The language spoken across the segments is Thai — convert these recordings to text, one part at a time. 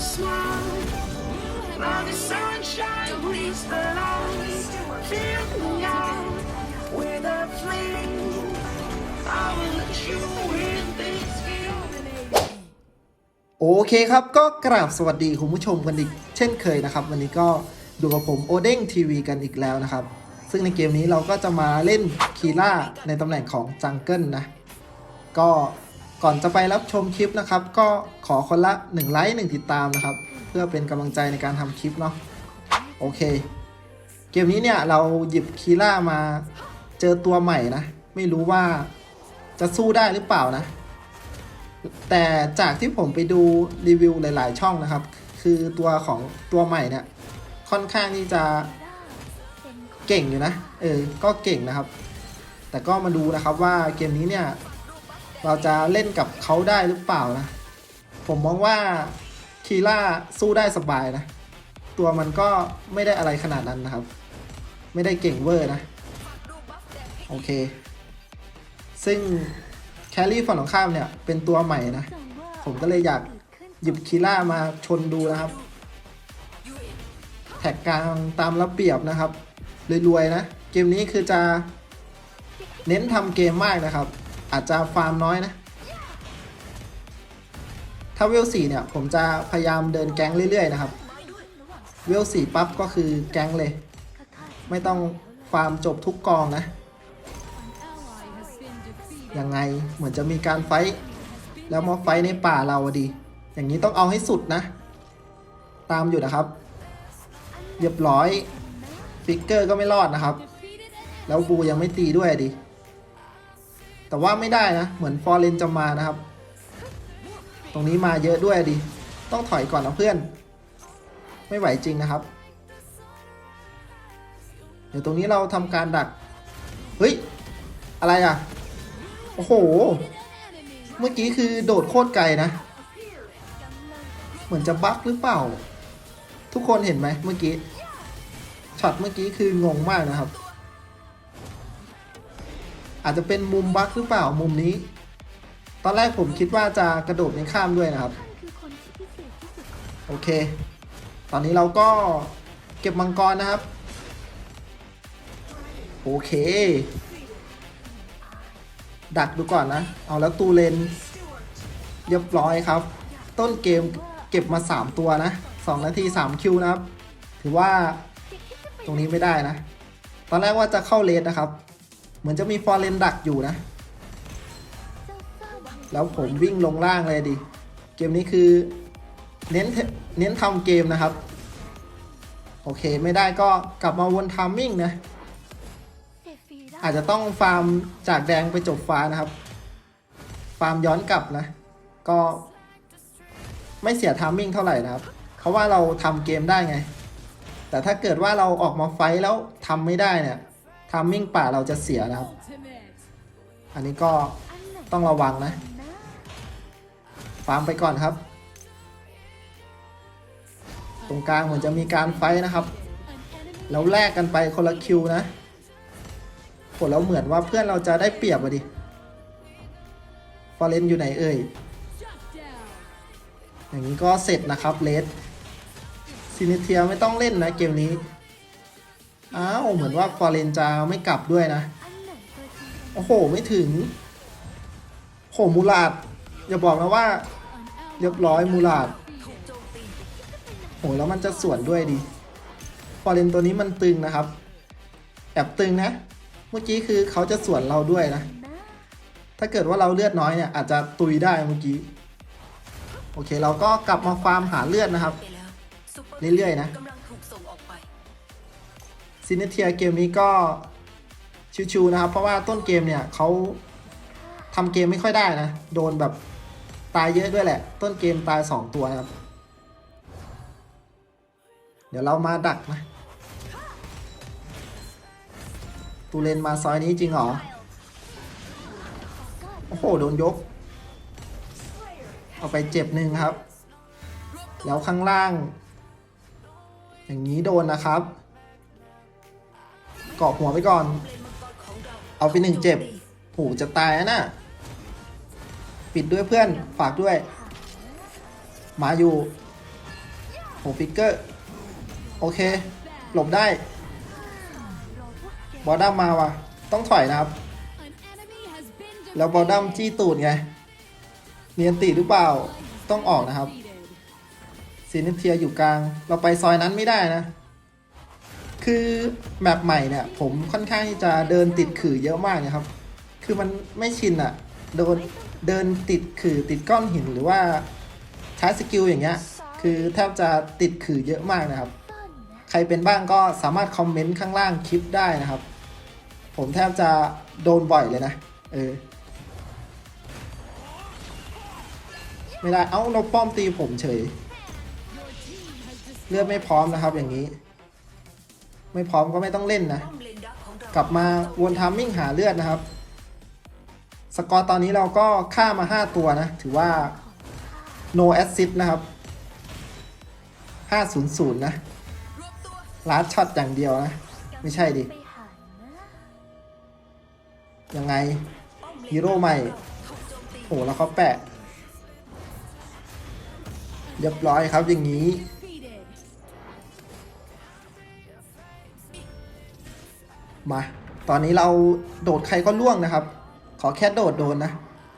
smile. Now the sunshine bleeds the light. Fill me out with a flame. I will let you in this feeling. โอเคครับก็กราบสวัสดีคุณผู้ชมกันอีกเช่นเคยนะครับ วันนี้ก็อยู่กับผมโอเด้งทีวีกันอีกแล้วนะครับ ซึ่งในเกมนี้เราก็จะมาเล่นคีล่าในตำแหน่งของจังเกิลนะ ก็ ก่อนจะไปรับชมคลิปนะครับ ก็ขอคนละ 1 ไลค์1ติดตามนะครับ เพื่อเป็นกำลังใจในการทำคลิปเนาะโอเค เกมนี้เนี่ยเราหยิบคีล่ามาเจอตัวใหม่นะ ไม่รู้ว่าจะสู้ได้หรือเปล่านะ แต่จากที่ผมไปดูรีวิวหลาย ๆ ช่องนะครับ คือตัวของตัวใหม่เนี่ย ค่อนข้างที่จะเก่งอยู่นะ เออ ก็เก่งนะครับ แต่ก็มาดูนะครับว่าเกมนี้เนี่ย เราจะเล่นกับเขาได้หรือเปล่านะ ผมมองว่าคีล่าสู้ได้สบายนะ ตัวมันก็ไม่ได้อะไรขนาดนั้นนะครับ ไม่ได้เก่งเวอร์นะ โอเค ซึ่งแครี่ฝั่งตรงข้ามเนี่ย เป็นตัวใหม่นะ ผมก็เลยอยากหยิบคีล่ามาชนดูนะครับ แท็กกลางตามระเบียบนะครับรวยๆนะ เกมนี้คือจะเน้นทำเกมมากนะครับ อาจจะฟาร์มน้อยนะ ถ้าเวลสี่เนี่ย ผมจะพยายามเดินแก๊งเรื่อย ๆ นะครับ เวลสี่ปั๊บก็คือแก๊งเลย ไม่ต้องฟาร์มจบทุกกองนะ ยังไงเหมือนจะมีการไฟท์แล้วมาไฟท์ในป่าเราดี อย่างนี้ต้องเอาให้สุดนะ ตามอยู่นะครับเรียบร้อยฟิกเกอร์ก็ไม่รอดนะครับ แล้วบูยังไม่ตีด้วยดิ แต่ว่าไม่ได้นะ เหมือนฟอร์เรนจะมานะครับ ตรงนี้มาเยอะด้วยดิ ต้องถอยก่อนนะเพื่อน ไม่ไหวจริงนะครับ เดี๋ยวตรงนี้เราทำการดัก เฮ้ย อะไรอะ โอ้โห เมื่อกี้คือโดดโคตรไกลนะ เหมือนจะบั๊กหรือเปล่า ทุกคนเห็นไหมเมื่อกี้ ช็อตเมื่อกี้คืองงมากนะครับ อาจจะเป็นมุมบั๊กหรือเปล่ามุมนี้ ตอนแรกผมคิดว่าจะกระโดดในข้ามด้วยนะครับ โอเค ตอนนี้เราก็เก็บมังกรนะครับ โอเค ดักดูก่อนนะ เอาแล้วตูเลนเรียบร้อยครับ ต้นเกมเก็บมา 3 ตัวนะ 2 นาที 3 คิวนะครับ ถือว่าตรงนี้ไม่ได้นะ ตอนแรกว่าจะเข้าเลนนะครับ เหมือนจะมีฟอร์เรนดักอยู่นะ แล้วผมวิ่งลงล่างเลยดิ เกมนี้คือ เน้นเน้นทำเกมนะครับ โอเคไม่ได้ก็กลับมาวนทามมิ่งนะ อาจจะต้องฟาร์มจากแดงไปจบฟ้านะครับ ฟาร์มย้อนกลับนะ ก็ไม่เสียทามมิ่งเท่าไหร่นะครับเพราว่าเราทำเกมได้ไง แต่ถ้าเกิดว่าเราออกมาไฟแล้วทำไม่ได้เนี่ย ทามมิ่งป่าเราจะเสียนะครับ อันนี้ก็ต้องระวังนะ ฟาร์มไปก่อนครับ ตรงกลางเหมือนจะมีการไฟนะครับ แล้วแลกกันไปคนละคิวนะผลแล้วเหมือนว่าเพื่อนเราจะได้เปรียบอะดิ ฟอร์เรนอยู่ไหนเอ่ย อย่างนี้ก็เสร็จนะครับเลสซินิเทียไม่ต้องเล่นนะเกมนี้ อ้าวเหมือนว่าฟอร์เรนจะไม่กลับด้วยนะ โอ้โห ไม่ถึงโหมูลาดอย่าบอกนะว่า เรียบร้อยมูลาดโหแล้วมันจะสวนด้วยดิฟอร์เรนตัวนี้มันตึงนะครับแอบตึงนะ เมื่อกี้คือเขาจะสวนเราด้วยนะ ถ้าเกิดว่าเราเลือดน้อยเนี่ยอาจจะตุยได้เมื่อกี้ โอเคเราก็กลับมาฟาร์มหาเลือดนะครับ เรื่อยๆนะ ซินเนเทียเกมนี้ก็ชิวๆนะครับ เพราะว่าต้นเกมเนี่ยเขาทำเกมไม่ค่อยได้นะ โดนแบบตายเยอะด้วยแหละ ต้นเกมตาย 2 ตัวนะครับ เดี๋ยวเรามาดักนะตูเลนมาซอยนี้จริงเหรอ โอ้โห โดนยก เอาไปเจ็บหนึ่งครับ แล้วข้างล่าง อย่างนี้โดนนะครับ เกาะหัวไปก่อน เอาไปหนึ่งเจ็บโหจะตายนะปิดด้วยเพื่อนฝากด้วย มาอยู่โหฟิกเกอร์ โอเค หลบได้ บอลดัมมาว่ะ ต้องถอยนะครับ แล้วบอลดัมจี้ตูดไง เนียนติหรือเปล่า ต้องออกนะครับซีนิเทียอยู่กลาง เราไปซอยนั้นไม่ได้นะ คือแมปใหม่เนี่ย ผมค่อนข้างที่จะเดินติดขื่อเยอะมากนะครับ คือมันไม่ชินอะโดนเดินติดขื่อติดก้อนหินหรือว่าใช้สกิลอย่างเงี้ย คือแทบจะติดขื่อเยอะมากนะครับ ใครเป็นบ้างก็สามารถคอมเมนต์ข้างล่างคลิปได้นะครับ ผมแทบจะโดนบ่อยเลยนะ เออ ไม่ได้ เอ้าเราป้อมตีผมเฉย เลือดไม่พร้อมนะครับอย่างนี้ ไม่พร้อมก็ไม่ต้องเล่นนะ กลับมาวนทามมิ่งหาเลือดนะครับ สกอร์ตอนนี้เราก็ฆ่ามา 5 ตัวนะ ถือว่า no assist นะครับ 500 นะรวบตัวลาดช็อตอย่างเดียวนะ ไม่ใช่ดิ ยังไงฮีโร่ใหม่โจมตีโหแล้วเขาแปะเรียบร้อยครับอย่างนี้ มา ตอนนี้เราโดดใครก็ล่วงนะครับ ขอแค่โดดโดนนะ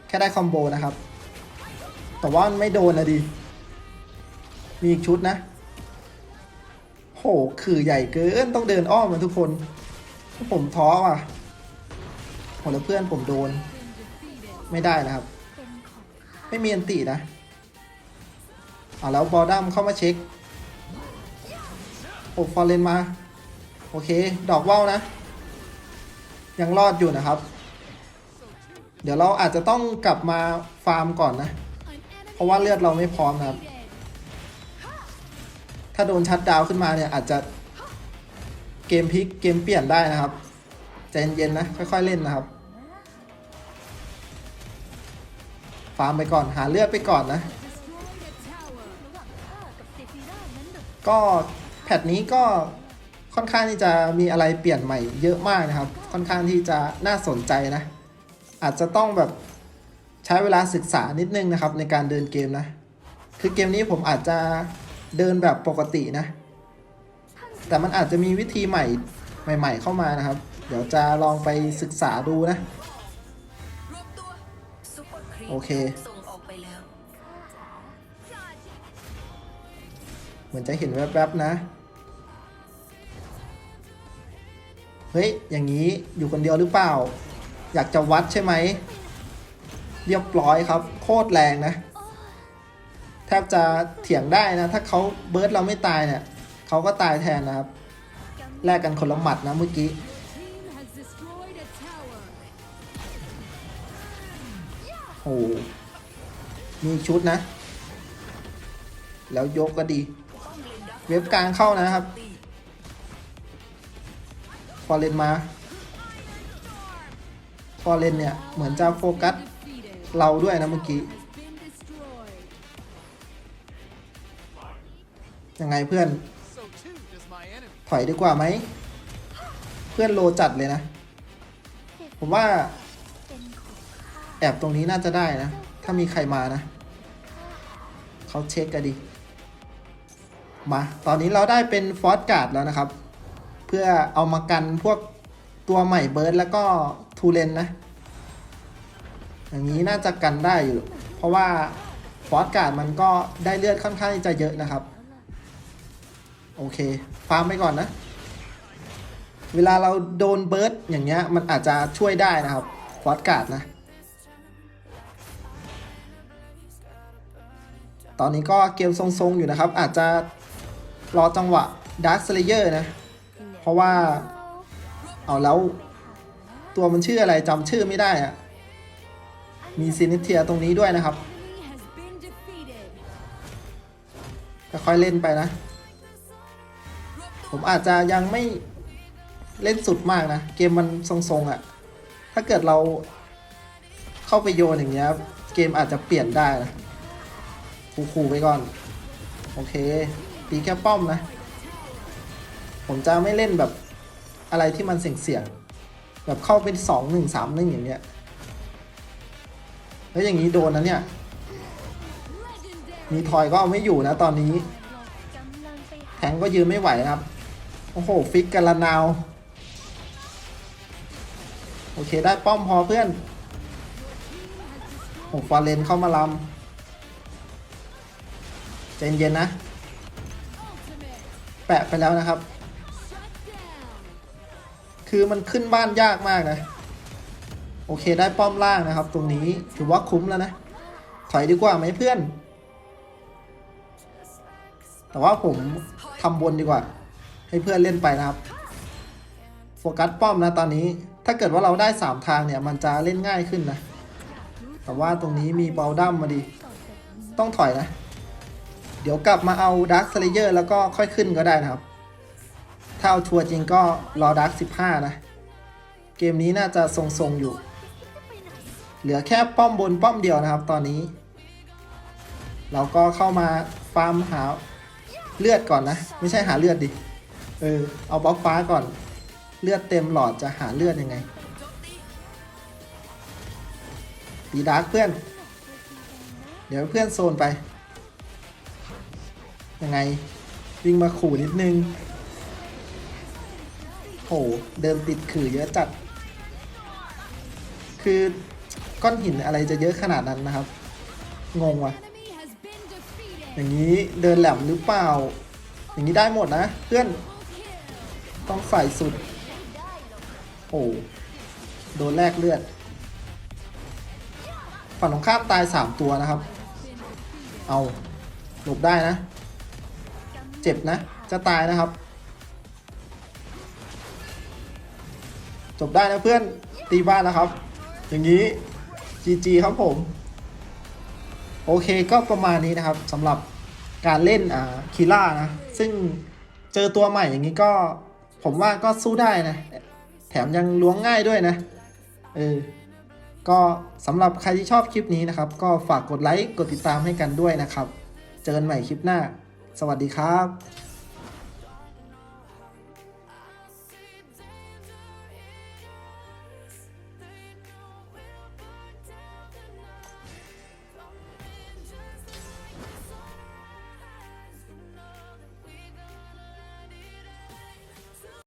แค่ได้คอมโบนะครับ แต่ว่ามันไม่โดนนะดิ มีอีกชุดนะ โห คือใหญ่เกิน ต้องเดินอ้อมมันทุกคน ผมท้อว่ะโหแล้วเพื่อนผมโดน ไม่ได้นะครับ ไม่มีอันตินะอ่าแล้วบอดัมเข้ามาเช็คโอ้ฟอร์เรนมา โอเค ดอกว่าวนะ ยังรอดอยู่นะครับ เดี๋ยวเราอาจจะต้องกลับมาฟาร์มก่อนนะ เพราะว่าเลือดเราไม่พร้อมนะครับ ถ้าโดนชัดดาวขึ้นมาเนี่ยอาจจะเกมพลิกเกมเปลี่ยนได้นะครับใจเย็นๆนะค่อยๆเล่นนะครับ ฟาร์มไปก่อนหาเลือดไปก่อนนะ ก็แพทนี้ก็ ค่อนข้างที่จะมีอะไรเปลี่ยนใหม่เยอะมากนะครับ ค่อนข้างที่จะน่าสนใจนะ อาจจะต้องแบบใช้เวลาศึกษานิดนึงนะครับในการเดินเกมนะ คือเกมนี้ผมอาจจะเดินแบบปกตินะ แต่มันอาจจะมีวิธีใหม่ใหม่ ๆ เข้ามานะครับ เดี๋ยวจะลองไปศึกษาดูนะ โอเค เหมือนจะเห็นแวบๆนะ เฮ้ย อย่างนี้อยู่คนเดียวหรือเปล่า อยากจะวัดใช่ไหม เรียบร้อยครับ โคตรแรงนะ แทบจะเถียงได้นะ ถ้าเขาเบิร์ดเราไม่ตายเนี่ยเขาก็ตายแทนนะครับ แลกกันคนละหมัดนะเมื่อกี้โอ้โหมีชุดนะ แล้วยกก็ดี เว็บกลางเข้านะครับ อเรนมาฟอเรนเนี่ย เหมือนจะโฟกัส เราด้วยนะเมื่อกี้ ยังไงเพื่อน ถอยดีกว่าไหม เพื่อนโลจัดเลยนะ ผมว่า แอบตรงนี้น่าจะได้นะ ถ้ามีใครมานะ เขาเช็คกันดิมา ตอนนี้เราได้เป็นฟอสการ์ดแล้วนะครับ พื่อเอามากันพวกตัวใหม่เบิร์ดแล้วก็ทูเลนนะ อย่างนี้น่าจะกันได้อยู่ เพราะว่าฟอสการ์ดมันก็ได้เลือดค่อนข้างจะเยอะนะครับ โอเค ฟาร์มไปก่อนนะ เวลาเราโดนเบิร์ดอย่างเงี้ยมันอาจจะช่วยได้นะครับฟอสการ์ดนะ ตอนนี้ก็เกมทรงๆอยู่นะครับ อาจจะรอจังหวะด a r k ก l a y e r นะ เพราะว่า เอาแล้ว ตัวมันชื่ออะไรจำชื่อไม่ได้อะมีซินิเทียตรงนี้ด้วยนะครับค่อยเล่นไปนะ ผมอาจจะยังไม่เล่นสุดมากนะ เกมมันทรงๆอะ่ะ ถ้าเกิดเราเข้าไปโยนอย่างเงี้ย เกมอาจจะเปลี่ยนได้นะขู่ๆไปก่อน โอเค ตีแค่ป้อมนะ ผมจะไม่เล่นแบบอะไรที่มันเสี่ยงๆแบบเข้าเป็นสองหนึ่งสามหนึ่งอย่างเงี้ยแล้วอย่างนี้โดนนะเนี่ย มีทอยก็เอาไม่อยู่นะตอนนี้ แทงก็ยืนไม่ไหวครับ โอ้โห ฟิกกันละนาว โอเคได้ป้อมพอเพื่อนโอ้ฟาเลนเข้ามาลำ ใจเย็นๆนะ แปะไปแล้วนะครับ คือมันขึ้นบ้านยากมากนะ โอเคได้ป้อมล่างนะครับ ตรงนี้ถือว่าคุ้มแล้วนะ ถอยดีกว่าไหมเพื่อน แต่ว่าผมทำบนดีกว่า ให้เพื่อนเล่นไปนะครับ โฟกัสป้อมนะตอนนี้ ถ้าเกิดว่าเราได้ 3 ทางเนี่ย มันจะเล่นง่ายขึ้นนะ แต่ว่าตรงนี้มีเบลดัมมาดี ต้องถอยนะ เดี๋ยวกลับมาเอาดักสเลเยอร์แล้วก็ค่อยขึ้นก็ได้นะครับ ถ้าเอาชัวร์จริงก็รอดัก15นะ เกมนี้น่าจะทรงๆอยู่ เหลือแค่ป้อมบนป้อมเดียวนะครับตอนนี้ เราก็เข้ามาฟาร์มหาเลือดก่อนนะ ไม่ใช่หาเลือดดิ เออ เอาบล็อกฟ้าก่อน เลือดเต็มหลอดจะหาเลือดยังไงตีดาร์กเพื่อน เดี๋ยวเพื่อนโซนไป ยังไง วิ่งมาขู่นิดนึง หเดินติดขื่อเยอะจัด คือก้อนหินอะไรจะเยอะขนาดนั้นนะครับ งงว่ะ อย่างนี้เดินแหลมหรือเปล่า อย่างนี้ได้หมดนะ เพื่อน ต้องใส่สุด โอ้โดนแลกเลือด ฝั่งตรงข้ามตาย 3 ตัวนะครับ เอาหลบได้นะ เจ็บนะ จะตายนะครับ จบได้นะเพื่อนตีบ้านนะครับ อย่างนี้ GG ครับผม โอเคก็ประมาณนี้นะครับสำหรับการเล่นอ่าคีล่านะ ซึ่งเจอตัวใหม่อย่างนี้ก็ ผมว่าก็สู้ได้นะ แถมยังล้วงง่ายด้วยนะ เออ ก็สำหรับใครที่ชอบคลิปนี้นะครับ ก็ฝากกดไลค์ กดติดตามให้กันด้วยนะครับ เจอกันใหม่คลิปหน้า สวัสดีครับ